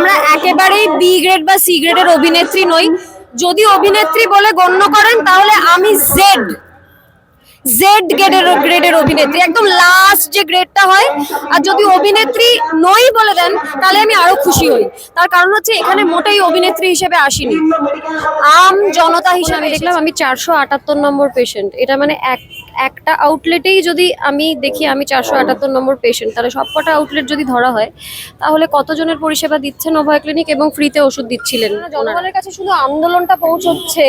আমরা একেবারেই B grade বা সি গ্রেডের অভিনেত্রী নই। যদি অভিনেত্রী বলে গণ্য করেন, তাহলে আমি জেড জেড গ্রেডের গ্রেডের অভিনেত্রী। একদম লাস্ট যে গ্রেডটা হয়। আর যদি অভিনেত্রী নই বলে দেন, তাহলে আমি আরও খুশি হই। তার কারণ হচ্ছে, এখানে মোটেই অভিনেত্রী হিসেবে আসিনি। আম জনতা হিসেবে দেখলাম, আমি চারশো আটাত্তর নম্বর পেশেন্ট এটা মানে এক একটা আউটলেটেই যদি আমি দেখি আমি চারশো আটাত্তর নম্বর পেশেন্ট তাহলে সবকটা আউটলেট যদি ধরা হয় তাহলে কতজনের পরিষেবা দিচ্ছেন অভয় ক্লিনিক এবং ফ্রিতে ওষুধ দিচ্ছিলেন জনগণের কাছে শুধু আন্দোলনটা পৌঁছচ্ছে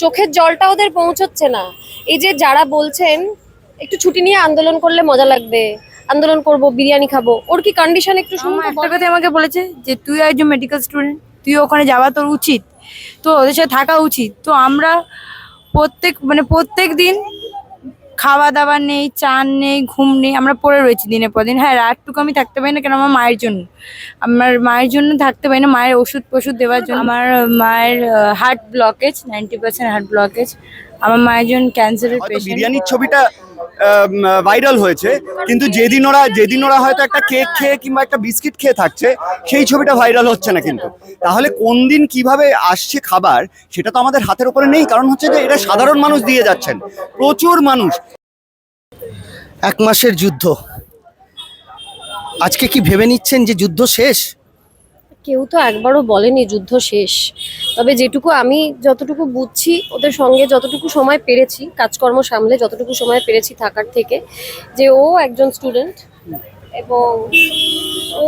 চোখের জলটা ওদের পৌঁছচ্ছে না। এই যে যারা বলছেন একটু ছুটি নিয়ে আন্দোলন করলে মজা লাগবে। আন্দোলন করব বিরিয়ানি খাব। ওর কি কন্ডিশন একটু একটা কথা আমাকে বলেছে যে তুই একজন মেডিকেল স্টুডেন্ট তুই ওখানে যাওয়া তোর উচিত। তো ওদের সাথে থাকা উচিত। তো আমরা প্রত্যেক মানে প্রত্যেক দিন খাওয়া দাওয়া নেই, চান নেই, ঘুম নেই, আমরা পড়ে রয়েছি দিনের পর দিন। হ্যাঁ রাতটুকু আমি থাকতে পারি না কেন আমার মায়ের জন্য। আমার মায়ের জন্য থাকতে পারি না, মায়ের ওষুধ পশুধ দেওয়ার জন্য। আমার মায়ের heart blockage ninety percent heart blockage আমার মায়ের জন্য ক্যান্সারের পেশেন্ট বিরিয়ানির ছবিটা ভাইরাল হয়েছে কিন্তু যেদিন ওরা যেদিন ওরা হয়তো একটা কেক খেয়ে কিংবা একটা বিস্কিট খেয়ে থাকছে সেই ছবিটা ভাইরাল হচ্ছে না কিন্তু। তাহলে কোন দিন কীভাবে আসছে খাবার সেটা তো আমাদের হাতের উপরে নেই কারণ হচ্ছে যে এটা সাধারণ মানুষ দিয়ে যাচ্ছেন। প্রচুর মানুষ। এক মাসের যুদ্ধ। আজকে কি ভেবে নিচ্ছেন যে যুদ্ধ শেষ? কেউ তো একবারও বলেনি যুদ্ধ শেষ। তবে যেটুকু আমি যতটুকু বুঝছি, ওদের সঙ্গে যতটুকু সময় পেরেছি, কাজকর্ম সামলে যতটুকু সময় পেরেছি থাকার থেকে, যে ও একজন স্টুডেন্ট এবং ও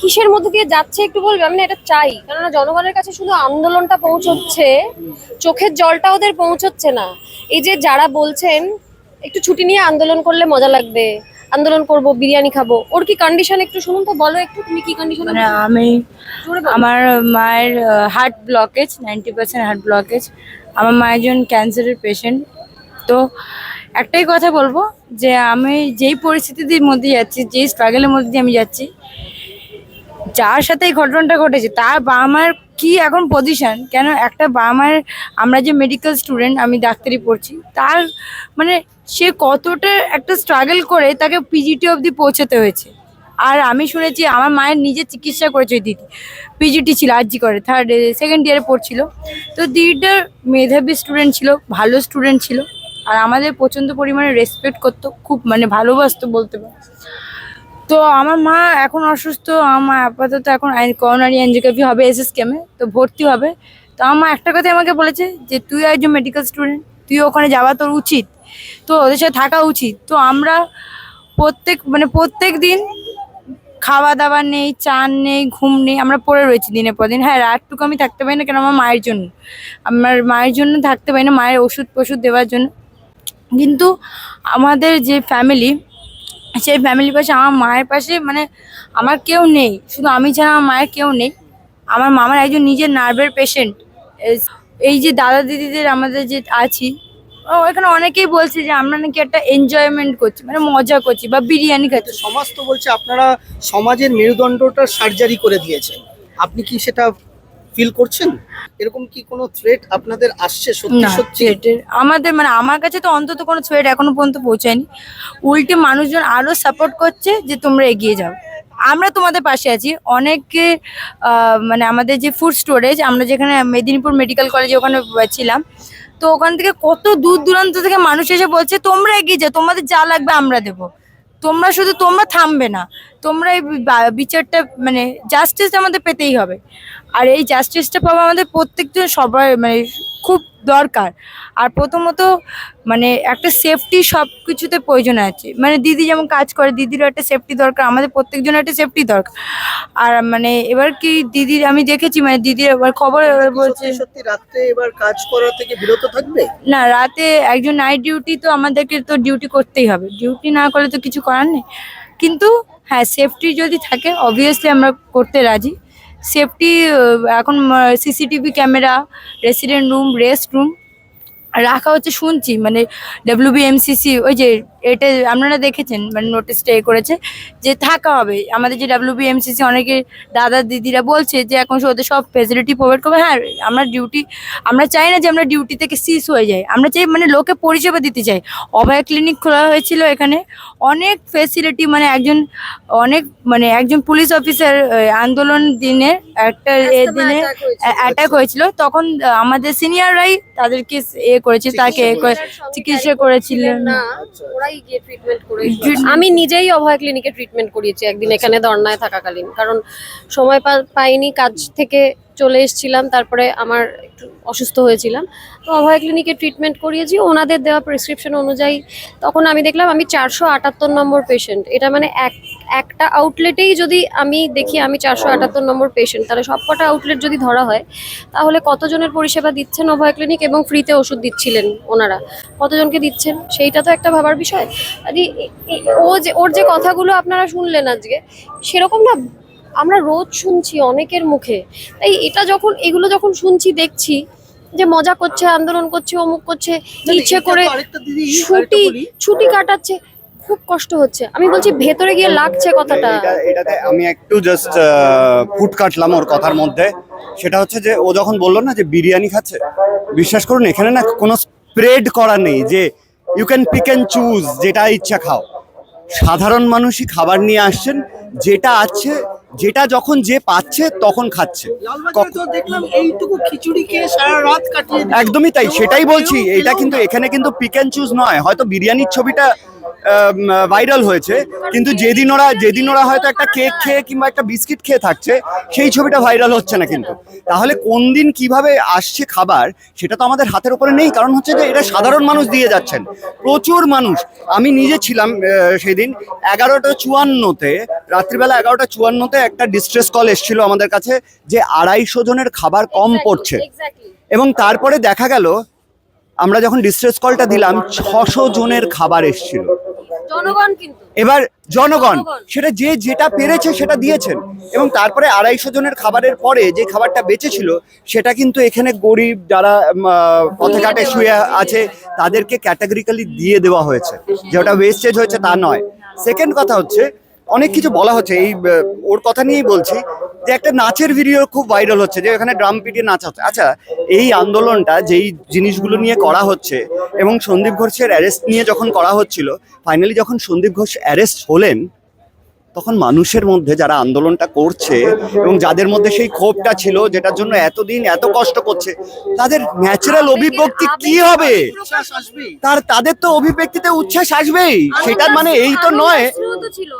কিসের মধ্যে দিয়ে যাচ্ছে একটু বলবে? আমি এটা চাই। কেননা জনগণের কাছে শুধু আন্দোলনটা পৌঁছচ্ছে, চোখের জলটা ওদের পৌঁছচ্ছে না। এই যে যারা বলছেন, একটু ছুটি নিয়ে আন্দোলন করলে মজা লাগবে। আন্দোলন করব বিরিয়ানি খাব। ওর কি কন্ডিশন একটু শুনুন তো বলো একটু তুমি কি কন্ডিশন মানে আমি আমার মায়ের heart blockage ninety percent heart blockage আমার মায়ের জন্য ক্যান্সারের পেশেন্ট তো একটাই কথা বলব যে আমি যেই পরিস্থিতির মধ্যে যাচ্ছি যেই স্ট্রাগলের মধ্যে দিয়ে আমি যাচ্ছি যার সাথে এই ঘটনাটা ঘটেছে তার বাবা মার কি এখন পজিশন কেন একটা বাবা মায়ের আমরা যে মেডিকেল স্টুডেন্ট আমি ডাক্তারি পড়ছি তার মানে সে কতটা একটা স্ট্রাগল করে তাকে পিজিটি অবধি পৌঁছাতে হয়েছে। আর আমি শুনেছি আমার মায়ের নিজে চিকিৎসা করেছে ওই দিদি। পিজিটি ছিল আরজি করে থার্ড সেকেন্ড ইয়ারে পড়ছিল। তো দিদিটার মেধাবী স্টুডেন্ট ছিল, ভালো স্টুডেন্ট ছিল। আর আমাদের প্রচণ্ড পরিমাণে রেসপেক্ট করতো, খুব মানে ভালোবাসতো বলতে পারো। তো আমার মা এখন অসুস্থ, আমার আপাতত এখন করোনারি অ্যাঞ্জিওগ্রাফি হবে এসএস কেমে তো ভর্তি হবে। তো আমার একটা কথাই আমাকে বলেছে যে, তুই একজন মেডিকেল স্টুডেন্ট তুই ওখানে যাওয়া তোর উচিত। তো ওদের সাথে থাকা উচিত। তো আমরা প্রত্যেক মানে প্রত্যেক দিন খাওয়া দাওয়া নেই চান নেই, ঘুম নেই, আমরা পড়ে রয়েছি দিনের পর দিন। হ্যাঁ রাতটুকু আমি থাকতে পারি না কেন? আমার মায়ের জন্য। আমার মায়ের জন্য থাকতে পারি না, মায়ের ওষুধ ফষুধ দেওয়ার জন্য। কিন্তু আমাদের যে ফ্যামিলি সেই ফ্যামিলির পাশে, আমার মায়ের পাশে মানে আমার কেউ নেই। শুধু আমি ছাড়া আমার মায়ের কেউ নেই। আমার মামার একজন নিজের নার্ভের পেশেন্ট এই যে দাদা দিদিদের আমাদের যে আছি এখানে অনেকেই বলছে যে আমরা নাকি একটা এনজয়মেন্ট করছি মানে মজা করছি বা বিরিয়ানি খাচ্ছি। সমাজ তো বলছে আপনারা সমাজের মেরুদণ্ডটা সার্জারি করে দিয়েছেন। আপনি কি সেটা ফিল করছেন? এরকম কি কোনো থ্রেট আপনাদের আসছে সত্যি সত্যি? আমাদের মানে আমার কাছে তো অন্তত কোনো থ্রেট এখনও পর্যন্ত পৌঁছায়নি। উল্টে মানুষজন আরও সাপোর্ট করছে যে তোমরা এগিয়ে যাও। আমরা তোমাদের পাশে আছি। অনেকে মানে আমাদের যে ফুড স্টোরেজ আমরা যেখানে মেদিনীপুর মেডিকেল কলেজে ওখানে ছিলাম তো ওখান থেকে কত দূর দূরান্ত থেকে মানুষ এসে বলছে, তোমরা এগিয়ে যাও, তোমাদের যা লাগবে আমরা দেবো। তোমরা শুধু, তোমরা থামবে না। তোমরা এই বিচারটা মানে জাস্টিস আমাদের পেতেই হবে। আর এই জাস্টিসটা পাবো আমাদের প্রত্যেকজন সবাই মানে খুব দরকার। আর প্রথমত মানে একটা সেফটি সব কিছুতে প্রয়োজন আছে। মানে দিদি যেমন কাজ করে দিদিরও একটা সেফটি দরকার আমাদের প্রত্যেকজনের একটা সেফটি দরকার। আর মানে এবার কি দিদির আমি দেখেছি মানে দিদির এবার খবর বলছে সত্যি রাত্রে এবার কাজ করা থেকে বিরত থাকবে? না রাতে একজন নাইট ডিউটি তো আমাদেরকে তো ডিউটি করতেই হবে। ডিউটি না করলে তো কিছু করার নেই। কিন্তু হ্যাঁ সেফটি যদি থাকে অবভিয়াসলি আমরা করতে রাজি। সেফটি এখন CCTV camera resident room rest room রাখা হচ্ছে শুনছি মানে ডাব্লিউবিএমসিসি ওই যে এটা আপনারা দেখেছেন মানে নোটিশটা এ করেছে যে থাকা হবে। আমাদের যে ডাব্লিউবিএমসিসি অনেকে দাদা দিদিরা বলছে যে এখন সে ওদের সব ফেসিলিটি প্রোভাইড করবে। হ্যাঁ আমরা ডিউটি আমরা চাই না যে আমরা ডিউটি থেকে সিস হয়ে যাই। আমরা চাই মানে লোকে পরিষেবা দিতে চাই অভয় ক্লিনিক খোলা হয়েছিল এখানে। অনেক ফেসিলিটি মানে একজন অনেক মানে একজন পুলিশ অফিসার আন্দোলন দিনে একটা এ দিনে অ্যাটাক হয়েছিল। তখন আমাদের সিনিয়ররাই তাদেরকে এ করেছি তাকে এ করে- চিকিৎসা করেছিলেন। না ওরাই গিয়ে ট্রিটমেন্ট করে আমি নিজেই অভয় ক্লিনিকে ট্রিটমেন্ট করিয়েছি একদিন এখানে ধর্নায় থাকাকালীন। কারণ সময় পা- পাইনি কাজ থেকে চলে এসেছিলাম, তারপরে আমার একটু অসুস্থ হয়েছিলাম। তো অভয় ক্লিনিকে ট্রিটমেন্ট করিয়েছি, ওনাদের দেওয়া প্রেসক্রিপশন অনুযায়ী। তখন আমি দেখলাম আমি চারশো আটাত্তর নম্বর পেশেন্ট এটা মানে এক, একটা আউটলেটেই যদি আমি দেখি আমি চারশো আটাত্তর নম্বর পেশেন্ট তাহলে সবকটা আউটলেট যদি ধরা হয়, তাহলে কতজনের পরিষেবা দিচ্ছেন অভয় ক্লিনিক এবং ফ্রিতে ওষুধ দিচ্ছিলেন ওনারা? কতজনকে দিচ্ছেন? সেইটা তো একটা ভাবার বিষয়। ও যে, ওর যে কথাগুলো আপনারা শুনলেন আজকে, সেরকম না আমরা রোজ শুনছি অনেকের মুখে। তাই এটা যখন এগুলো যখন শুনছি দেখছি যে মজা করছে আন্দোলন করছে অমুক করছে ইচ্ছে করে ছুটি ছুটি কাটাচ্ছে খুব কষ্ট হচ্ছে। আমি বলছি ভেতরে গিয়ে লাগছে কথাটা। এটা- এটাতে আমি একটু জাস্ট ফুট কাটলাম ওর কথার মধ্যে। সেটা হচ্ছে যে ও যখন বলল না যে বিরিয়ানি খাচ্ছে বিশ্বাস করুন এখানে না কোনো স্প্রেড করা নেই যে you can pick and choose যেটা ইচ্ছা খাও। সাধারণ মানুষই খাবার নিয়ে আসছেন যেটা আছে যেটা যখন যে পাচ্ছে তখন খাচ্ছে। দেখলাম এইটুকু খিচুড়ি খেয়ে সারা রাত কাটিয়ে একদমই তাই সেটাই বলছি। এটা কিন্তু এখানে কিন্তু পিক অ্যান্ড চুজ নয়। হয়তো বিরিয়ানির ছবিটা ভাইরাল হয়েছে। কিন্তু যেদিন ওরা যেদিন ওরা হয়তো একটা কেক খেয়ে কিংবা একটা বিস্কিট খেয়ে থাকছে সেই ছবিটা ভাইরাল হচ্ছে না কিন্তু। তাহলে কোন দিন কীভাবে আসছে খাবার সেটা তো আমাদের হাতের উপরে নেই। কারণ হচ্ছে যে এটা সাধারণ মানুষ দিয়ে যাচ্ছেন। প্রচুর মানুষ। আমি নিজে ছিলাম সেদিন এগারোটা চুয়ান্নতে রাত্রিবেলা এগারোটা চুয়ান্নতে একটা ডিস্ট্রেস কল এসেছিল আমাদের কাছে যে আড়াইশো জনের খাবার কম পড়ছে। এবং তারপরে দেখা গেল আমরা যখন ডিস্ট্রেস কলটা দিলাম ছশো জনের খাবার এসেছিল। জনগণ কিন্তু। এবার জনগণ। সেটা যে যেটা পেরেছে সেটা দিয়েছেন। এবং তারপরে আড়াইশো জনের খাবারের পরে যে খাবারটা বেঁচেছিল সেটা কিন্তু এখানে গরিব যারা পথে ঘাটে শুয়ে আছে তাদেরকে ক্যাটাগরিক্যালি দিয়ে দেওয়া হয়েছে। যে ওটা ওয়েস্টেজ হয়েছে তা নয়। সেকেন্ড কথা হচ্ছে অনেক কিছু বলা হচ্ছে। এই ওর কথা নিয়েই বলছি যে একটা নাচের ভিডিও খুব ভাইরাল হচ্ছে, যে এখানে ড্রাম পিটিয়ে নাচ হচ্ছে। আচ্ছা এই আন্দোলনটা যেই জিনিসগুলো নিয়ে করা হচ্ছে এবং সন্দীপ ঘোষের অ্যারেস্ট নিয়ে যখন করা হচ্ছিল ফাইনালি যখন সন্দীপ ঘোষ অ্যারেস্ট হলেন তখন মানুষের মধ্যে যারা আন্দোলনটা করছে এবং যাদের মধ্যে সেই ক্ষোভটা ছিল যেটার জন্য এতদিন এত কষ্ট করছে তাদের ন্যাচারাল অভিব্যক্তি কি হবে? তার তাদের তো অভিব্যক্তিতে উচ্ছ্বাস আসবেই। সেটার মানে এই তো নয়।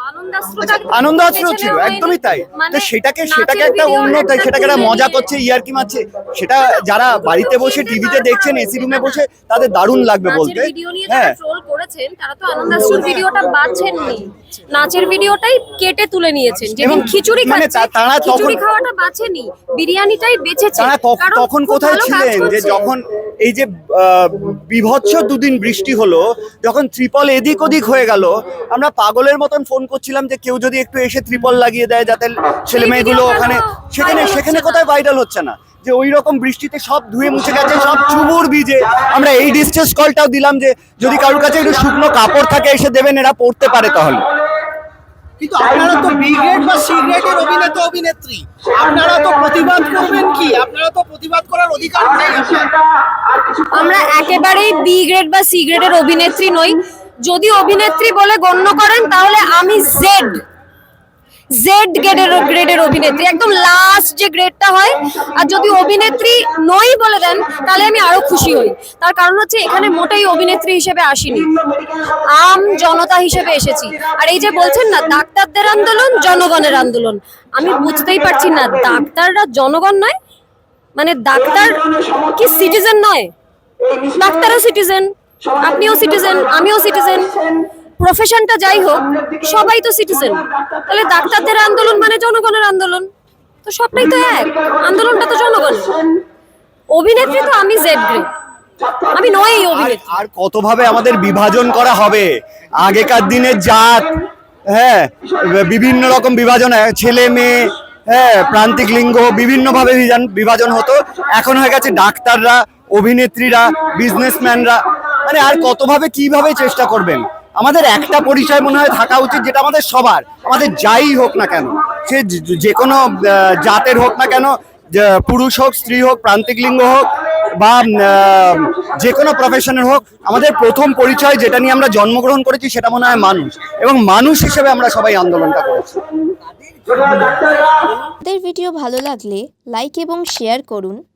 আনন্দাশ্রুটা আনন্দ আশ্রয় ছিল একদমই তাই। তো সেটাকে সেটাকে একটা অন্য একটা সেটাকে একটা মজা করছে ইয়ারকি মারছে। সেটা যারা বাড়িতে বসে টিভিতে দেখছেন এসি রুমে বসে তাদের দারুণ লাগবে বলতে। হ্যাঁ। তারা তো আনন্দাশ্রুর ভিডিওটা বাছেননি নাচের ভিডিওটাই কেটে তুলে নিয়েছেন। যেদিন খিচুড়ি মানে খাচ্ছে তারা খিচুড়ি খাওয়াটা বাছেনি বিরিয়ানিটাই বেঁচেছে। তখন কোথায় ছিলেন? যে যখন এই যে বিভৎস দুদিন বৃষ্টি হলো যখন ত্রিপল এদিক ওদিক হয়ে গেল আমরা পাগলের মতন ফোন করছিলাম যে কেউ যদি একটু এসে ত্রিপল লাগিয়ে দেয় যাতে ছেলে মেয়েগুলো ওখানে সেখানে সেখানে কোথায় ভাইরাল হচ্ছে না? যে ওই রকম বৃষ্টিতে সব ধুয়ে মুছে গেছে সব চুবুর ভিজে। আমরা এই ডিস্ট্রেস কলটাও দিলাম যে যদি কারোর কাছে একটু শুকনো কাপড় থাকে এসে দেবেন এরা পড়তে পারে তাহলে। কিন্তু আপনারা তো বি গ্রেড বা সি গ্রেডের অভিনেতা। অভিনেত্রী। আপনারা তো প্রতিবাদ করবেন কি? আপনারা তো প্রতিবাদ করার অধিকার নেই। আমরা একেবারেই বি গ্রেড বা সি গ্রেডের অভিনেত্রী নই। যদি অভিনেত্রী বলে গণ্য করেন তাহলে আমি জেড জেড গ্রেডের গ্রেডের অভিনেত্রী। একদম লাস্ট যে গ্রেডটা হয়, আর যদি অভিনেত্রী নই বলে দেন, তাহলে আমি আরও খুশি হই। তার কারণ হচ্ছে এখানে মোটেই অভিনেত্রী হিসেবে আসিনি। আম জনতা হিসেবে এসেছি। আর এই যে বলছেন না, ডাক্তারদের আন্দোলন, জনগণের আন্দোলন। আমি বুঝতেই পারছি না, ডাক্তাররা জনগণ নয়? মানে ডাক্তার কি সিটিজেন নয়? ডাক্তারও সিটিজেন আপনিও সিটিজেন আমিও সিটিজেন প্রফেশনটা যাই হোক সবাই তো সিটিজেন তাহলে ডাক্তারদের আন্দোলন মানে জনগণের আন্দোলন? তো সবটাই তো এক। আন্দোলনটা তো জনগণ অভিনেত্রী তো আমি জেড গ্রেড আমি নই অভিনেত্রী। আর কতভাবে আমাদের বিভাজন করা হবে? আগেকার দিনে জাত হ্যাঁ বিভিন্ন রকম বিভাজন ছেলে মেয়ে হ্যাঁ প্রান্তিক লিঙ্গ বিভিন্ন ভাবে বিভাজন হতো। এখন হয়ে গেছে ডাক্তাররা অভিনেত্রীরা বিজনেসম্যানরা মানে আর কতভাবে কীভাবে চেষ্টা করবেন? আমাদের একটা পরিচয় মনে হয় থাকা উচিত, যেটা আমাদের সবার, আমাদের যাই হোক না কেন, সে যে- কোনো জাতের হোক না কেন পুরুষ হোক, স্ত্রী হোক, প্রান্তিক লিঙ্গ হোক, বা যে কোনো প্রফেশনের হোক, আমাদের প্রথম পরিচয় যেটা নিয়ে আমরা জন্মগ্রহণ করেছি সেটা মনে হয় মানুষ, এবং মানুষ হিসেবে আমরা সবাই আন্দোলনটা করেছি। আমাদের ভিডিও ভালো লাগলে লাইক এবং শেয়ার করুন।